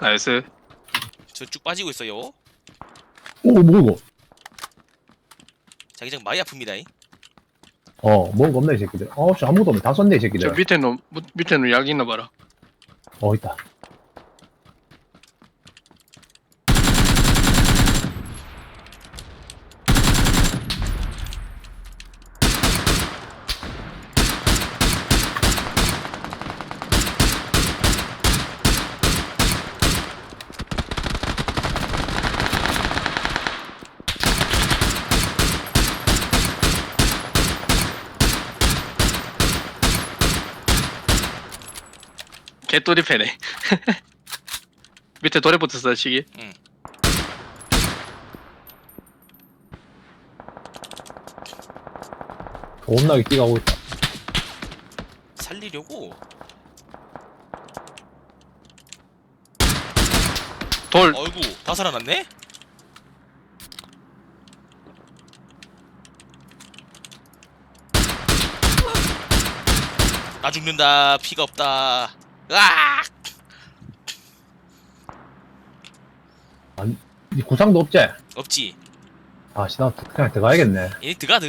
나이스. 저 쭉 빠지고 있어요. 오, 뭐 이거? 자기장 많이 아픕니다. 이. 어, 뭔가 없네, 이 새끼들. 어, 씨, 아무것도 없네. 다 썼네, 이 저 새끼들. 밑에 놈, 무- 밑에 놈 약 있나 봐라. 어, 있다. 개또리 패네. 밑에 돌에 붙었어, 시기. 겁나게 뛰가고 있다. 살리려고. 돌, 어이구 다 살아났네. 나 죽는다. 피가 없다. 으악! 이 구상도 없지? 없지. 아, 씨, 나 그냥 들어가야겠네. 얘 드가 드가.